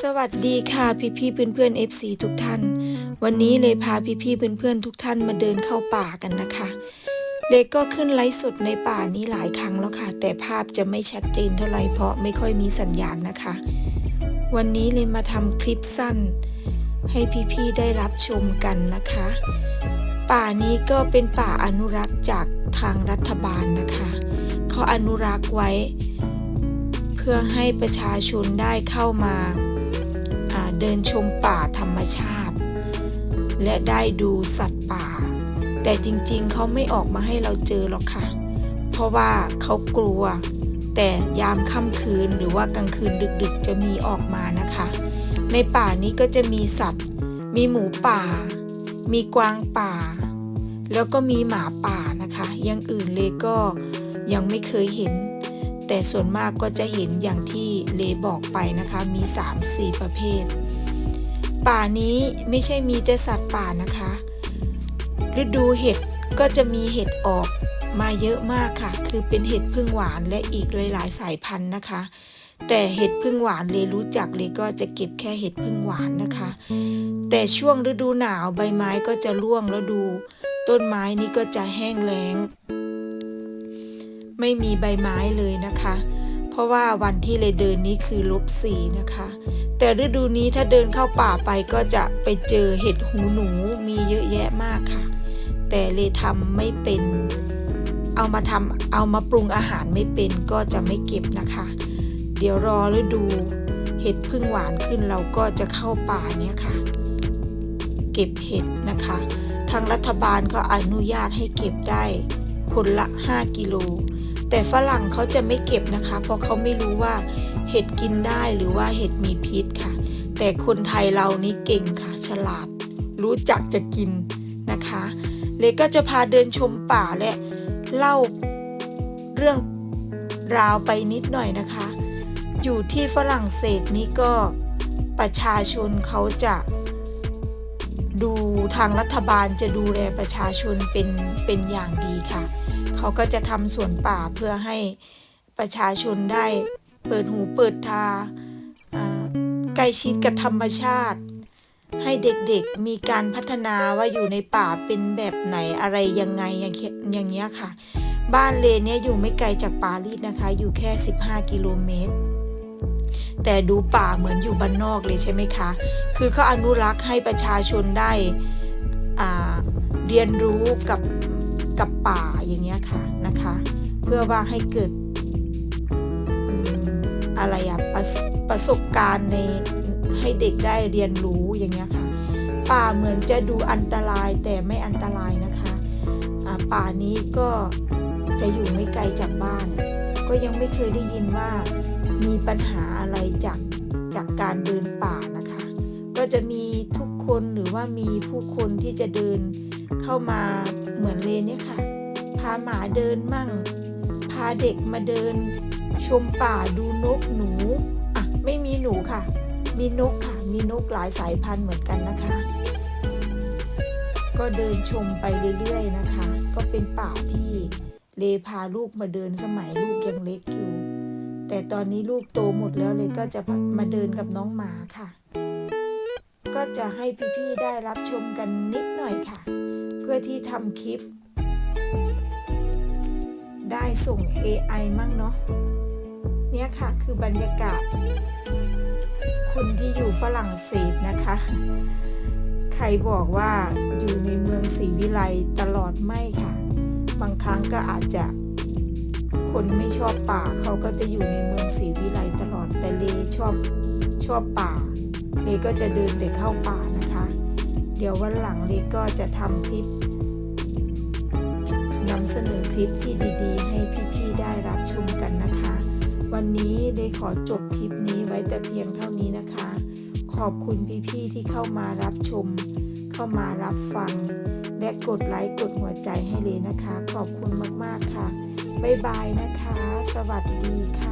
สวัสดีค่ะพี่พี่เพื่อนเพื่อนๆ FC ทุกท่าน วันนี้เลยพาพี่พี่เพื่อนเพื่อนทุกท่านมาเดินเข้าป่ากันนะคะเลก็ขึ้นไลฟ์สดในป่านี้หลายครั้งแล้วค่ะ แต่ภาพจะไม่ชัดเจนเท่าไหร่เพราะไม่ค่อยมีสัญญาณนะคะ วันนี้เลยมาทำคลิปสั้น ให้พี่พี่ๆได้รับชมกันนะคะ ป่านี้ก็เป็นป่าอนุรักษ์จากทางรัฐบาลนะคะเขาอนุรักษ์ไว้ เพื่อให้ประชาชนได้เข้ามา เดินชมป่าธรรมชาติ และได้ดูสัตว์ป่า แต่จริงๆ เขาไม่ออกมาให้เราเจอหรอกค่ะ เพราะว่าเขากลัว แต่ยามค่ำคืนหรือว่ากลางคืนดึกๆ จะมีออกมานะคะ ในป่านี้ก็จะมีสัตว์ มีหมูป่า มีกวางป่า แล้วก็มีหมาป่านะคะอยังอื่นเลยก็ยังไม่เคยเห็นแต่ส่วนมากก็จะเห็นอย่างที่เลบอกไปนะคะ มี 3-4 ประเภท ป่านี้ไม่ใช่มีแต่สัตว์ป่านะคะ ฤดูเห็ดก็จะมีเห็ดออกมาเยอะมากค่ะ คือเป็นเห็ดพึ่งหวานและอีกหลายๆสายพันธุ์นะคะ แต่เห็ดพึ่งหวานเลยรู้จักเลยก็จะเก็บแค่เห็ดพึ่งหวานนะคะ แต่ช่วงฤดูหนาวใบไม้ก็จะร่วงแล้วดู ต้นไม้นี้ก็จะแห้งแล้ง ไม่มีใบไม้เลยนะคะ เพราะว่าวันที่เลยเดินนี้คือลบสีนะคะ แต่ฤดูนี้ถ้าเดินเข้าป่าไปก็จะไปเจอเห็ดหูหนูมีเยอะแยะมากค่ะ แต่เลยทำไม่เป็น เอามาทำเอามาปรุงอาหารไม่เป็นก็จะไม่เก็บนะคะ เดี๋ยวรอฤดูเห็ดพึ่งหวานขึ้นเราก็จะเข้าป่าเนี้ยค่ะ เก็บเห็ดนะคะ ทางรัฐบาลก็อนุญาตให้เก็บได้คนละ 5 กิโล แต่ฝรั่งเขาจะไม่เก็บนะคะ เพราะเขาไม่รู้ว่า เห็ดกินได้หรือว่าเห็ดมีพิษค่ะ แต่คนไทยเรานี่เก่งค่ะ ฉลาด รู้จักจะกินนะคะ เลก็จะพาเดินชมป่าและเล่าเรื่องราวไปนิดหน่อยนะคะ อยู่ที่ฝรั่งเศสนี่ก็ประชาชนเขาจะดูทางรัฐบาลจะดูแลประชาชนเป็นเป็นอย่างดีค่ะ เขาก็จะทำสวนป่าเพื่อให้ประชาชนได้ เปิดหูเปิดตาใกล้ชิดกับธรรมชาติ ให้เด็กๆมีการพัฒนาว่าอยู่ในป่าเป็นแบบไหนอะไรยังไงอย่างเงี้ยอย่างเงี้ยค่ะ บ้านเลนเนี่ยอยู่ไม่ไกลจากปารีสนะคะ อยู่แค่ 15 กิโลเมตรแต่ดูป่าเหมือนอยู่บ้านนอกเลยใช่ไหมคะ คือเขาอนุรักษ์ให้ประชาชนได้เรียนรู้กับกับป่าอย่างเงี้ยค่ะนะคะ เพื่อว่าให้เกิด อะไรอะประสประสบการณ์ในให้เด็กได้เรียนรู้อย่างเงี้ยค่ะ ป่าเหมือนจะดูอันตรายแต่ไม่อันตรายนะคะป่านี้ก็จะอยู่ไม่ไกลจากบ้าน ก็ยังไม่เคยได้ยินว่ามีปัญหาอะไรจากจากการเดินป่านะคะ ก็จะมีทุกคนหรือว่ามีผู้คนที่จะเดินเข้ามาเหมือนเลนเนี่ยค่ะ พาหมาเดินมั่ง พาเด็กมาเดิน ชมป่าดูนกหนูอะไม่มีหนูค่ะ มีนกค่ะ มีนกหลายสายพันธุ์เหมือนกันนะคะ ก็เดินชมไปเรื่อยๆนะคะ ก็เป็นป่าที่เลพาลูกมาเดินสมัยลูกยังเล็กอยู่ แต่ตอนนี้ลูกโตหมดแล้วเลยก็จะมาเดินกับน้องหมาค่ะ ก็จะให้พี่ๆได้รับชมกันนิดหน่อยค่ะ เพื่อที่ทำคลิป ได้ส่ง AI มั่งเนาะ เนี่ยค่ะคือบรรยากาศคนที่อยู่ฝรั่งเศสนะคะ ใครบอกว่าอยู่ในเมืองศรีวิไลตลอดไม่ค่ะ บางครั้งก็อาจจะ คนไม่ชอบป่าเขาก็จะอยู่ในเมืองศรีวิไลตลอดแต่เลชอบชอบป่าเลก็จะเดินไปเข้าป่านะคะ เดี๋ยววันหลังเลก็จะทำคลิปนำเสนอคลิปที่ดีๆ ให้พี่ๆได้รับชมกัน วันนี้เลขอจบคลิปนี้ไว้แต่เพียงเท่านี้นะคะ ขอบคุณพี่ๆที่เข้ามารับชม เข้ามารับฟัง และกดไลค์กดหัวใจให้เลยนะคะ ขอบคุณมากๆค่ะ บ๊ายบายนะคะ สวัสดีค่ะ